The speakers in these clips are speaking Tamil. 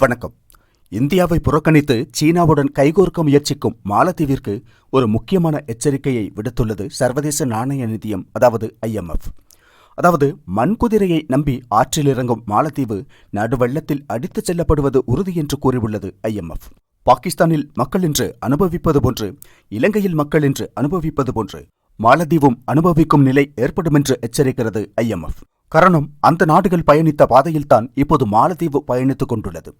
வணக்கம். இந்தியாவை புறக்கணித்து சீனாவுடன் கைகோர்க்க முயற்சிக்கும் மாலத்தீவிற்கு ஒரு முக்கியமான எச்சரிக்கையை விடுத்துள்ளது சர்வதேச நாணய நிதியம் அதாவது ஐஎம்எஃப் அதாவது மண்குதிரையை நம்பி ஆற்றில் இறங்கும் மாலத்தீவு நடுவெள்ளத்தில் அடித்துச் செல்லப்படுவது உறுதி என்று கூறியுள்ளது ஐஎம்எஃப் பாகிஸ்தானில் மக்கள் என்று அனுபவிப்பது போன்று இலங்கையில் மக்கள் என்று அனுபவிப்பது போன்று மாலத்தீவும் அனுபவிக்கும் நிலை ஏற்படும் என்று எச்சரிக்கிறது ஐஎம்எஃப் கரணம் அந்த நாடுகள் பயணித்த பாதையில்தான் இப்போது மாலத்தீவு பயணித்துக் கொண்டுள்ளது.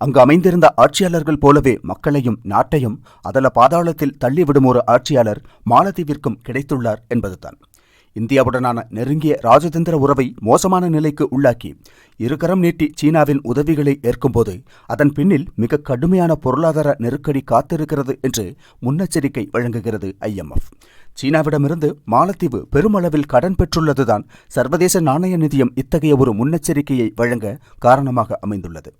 அங்கு அமைந்திருந்த ஆட்சியாளர்கள் போலவே மக்களையும் நாட்டையும் அதல பாதாளத்தில் தள்ளிவிடும் ஒரு ஆட்சியாளர் மாலத்தீவிற்கும் கிடைத்துள்ளார் என்பதுதான். இந்தியாவுடனான நெருங்கிய ராஜதந்திர உறவை மோசமான நிலைக்கு உள்ளாக்கி இருகரம் நீட்டி சீனாவின் உதவிகளை ஏற்கும்போது அதன் பின்னில் மிக கடுமையான பொருளாதார நெருக்கடி காத்திருக்கிறது என்று முன்னெச்சரிக்கை வழங்குகிறது ஐஎம்எஃப் சீனாவிடமிருந்து மாலத்தீவு பெருமளவில் கடன் பெற்றுள்ளதுதான் சர்வதேச நாணய நிதியம் இத்தகைய ஒரு முன்னெச்சரிக்கையை வழங்க காரணமாக அமைந்துள்ளது.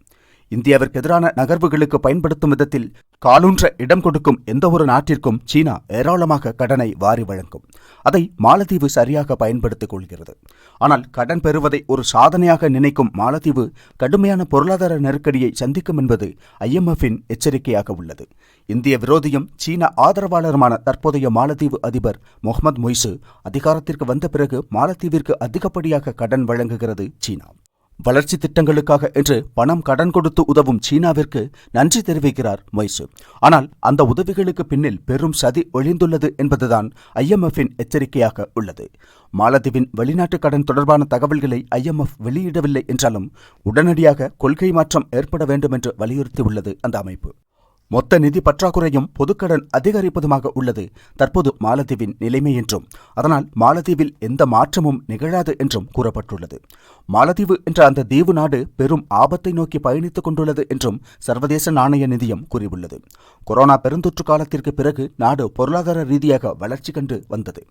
இந்தியாவிற்கு எதிரான நகர்வுகளுக்கு பயன்படுத்தும் விதத்தில் காலூன்ற இடம் கொடுக்கும் எந்தவொரு நாட்டிற்கும் சீனா ஏராளமாக கடனை வாரி வழங்கும். அதை மாலத்தீவு சரியாக பயன்படுத்திக் கொள்கிறது. ஆனால் கடன் பெறுவதை ஒரு சாதனையாக நினைக்கும் மாலத்தீவு கடுமையான பொருளாதார நெருக்கடியை சந்திக்கும் என்பது ஐஎம்எஃப்பின் எச்சரிக்கையாக உள்ளது. இந்திய விரோதியும் சீன ஆதரவாளருமான தற்போதைய மாலத்தீவு அதிபர் முகமது மொய்சு அதிகாரத்திற்கு வந்த பிறகு மாலத்தீவிற்கு அதிகப்படியாக கடன் வழங்குகிறது சீனா. வளர்ச்சி திட்டங்களுக்காக என்று பணம் கடன் கொடுத்து உதவும் சீனாவிற்கு நன்றி தெரிவிக்கிறார் மொய்சு. ஆனால் அந்த உதவிகளுக்கு பின்னில் பெரும் சதி ஒளிந்துள்ளது என்பதுதான் ஐஎம்எஃப்பின் எச்சரிக்கையாக உள்ளது. மாலத்தீவின் வெளிநாட்டு கடன் தொடர்பான தகவல்களை ஐஎம்எஃப் வெளியிடவில்லை என்றாலும் உடனடியாக கொள்கை மாற்றம் ஏற்பட வேண்டும் என்று வலியுறுத்தியுள்ளது அந்த அமைப்பு. மொத்த நிதி பற்றாக்குறையும் பொதுக்கடன் அதிகரிப்பதுமாக உள்ளது. தற்போது மாலத்தீவின் நிலைமை என்றும் அதனால் மாலத்தீவில் எந்த மாற்றமும் நிகழாது என்றும் கூறப்பட்டுள்ளது. மாலத்தீவு என்ற அந்த தீவு நாடு பெரும் ஆபத்தை நோக்கி பயணித்துக் கொண்டுள்ளது என்றும் சர்வதேச நாணய நிதியம் கூறியுள்ளது. கொரோனா பெருந்தொற்று காலத்திற்கு பிறகு நாடு பொருளாதார ரீதியாக வளர்ச்சி கண்டு வந்தது.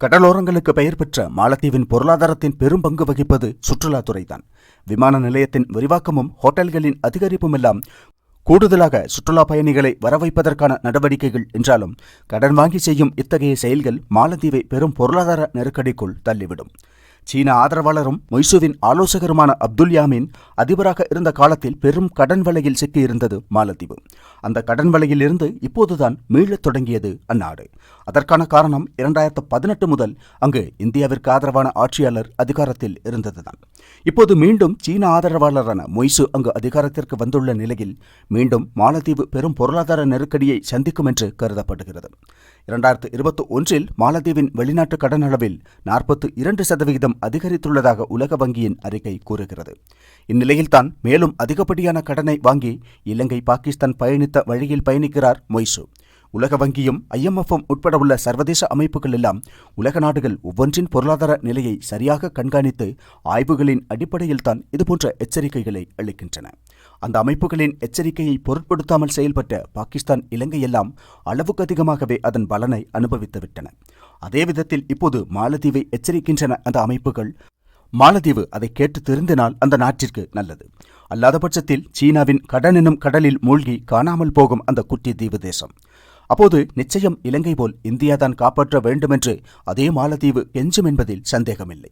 கடலோரங்களுக்கு பெயர் பெற்ற மாலத்தீவின் பொருளாதாரத்தின் பெரும் பங்கு வகிப்பது சுற்றுலாத்துறைதான். விமான நிலையத்தின் விரிவாக்கமும் ஹோட்டல்களின் அதிகரிப்பும் எல்லாம் கூடுதலாக சுற்றுலா பயணிகளை வரவைப்பதற்கான நடவடிக்கைகள் என்றாலும் கடன் வாங்கி செய்யும் இத்தகைய செயல்கள் மாலத்தீவை பெரும் பொருளாதார நெருக்கடிக்குள் தள்ளிவிடும். சீன ஆதரவாளரும் மொய்சுவின் ஆலோசகருமான அப்துல் யாமின் அதிபராக இருந்த காலத்தில் பெரும் கடன் வலையில் சிக்கியிருந்தது மாலத்தீவு. அந்த கடன் வலையில் இருந்து இப்போதுதான் மீளத் தொடங்கியது அந்நாடு. அதற்கான காரணம் இரண்டாயிரத்து பதினெட்டு முதல் அங்கு இந்தியாவிற்கு ஆதரவான ஆட்சியாளர் அதிகாரத்தில் இருந்ததுதான். இப்போது மீண்டும் சீன ஆதரவாளரான மொய்சு அங்கு அதிகாரத்திற்கு வந்துள்ள நிலையில் மீண்டும் மாலத்தீவு பெரும் பொருளாதார நெருக்கடியை சந்திக்கும் என்று கருதப்படுகிறது. இரண்டாயிரத்து இருபத்தி ஒன்றில் மாலத்தீவின் வெளிநாட்டு கடன் அளவில் நாற்பத்து இரண்டு சதவிகிதம் அதிகரித்துள்ளதாக உலக வங்கியின் அறிக்கை கூறுகிறது. இந்நிலையில்தான் மேலும் அதிகப்படியான கடனை வாங்கி இலங்கை பாகிஸ்தான் பயணித்த வழியில் பயணிக்கிறார் மொய்சு. உலக வங்கியும் ஐஎம்எஃப்பும் உட்பட உள்ள சர்வதேச அமைப்புகள் எல்லாம் உலக நாடுகள் ஒவ்வொன்றின் பொருளாதார நிலையை சரியாக கண்காணித்து ஆய்வுகளின் அடிப்படையில்தான் இதுபோன்ற எச்சரிக்கைகளை அளிக்கின்றன. அந்த அமைப்புகளின் எச்சரிக்கையை பொருட்படுத்தாமல் செயல்பட்ட பாகிஸ்தான் இலங்கை எல்லாம் அளவுக்கு அதிகமாகவே அதன் பலனை அனுபவித்துவிட்டன அதே விதத்தில் இப்போது மாலத்தீவை எச்சரிக்கின்றன அந்த அமைப்புகள். மாலத்தீவு அதை கேட்டு திருந்தினால் அந்த நாட்டிற்கு நல்லது. அல்லாத பட்சத்தில் சீனாவின் கடன் எனும் கடலில் மூழ்கி காணாமல் போகும் அந்த குட்டி தீவு தேசம். அப்போது நிச்சயம் இலங்கை போல் இந்தியாதான் காப்பாற்ற வேண்டுமென்று அதே மாலத்தீவு கெஞ்சும் என்பதில் சந்தேகமில்லை.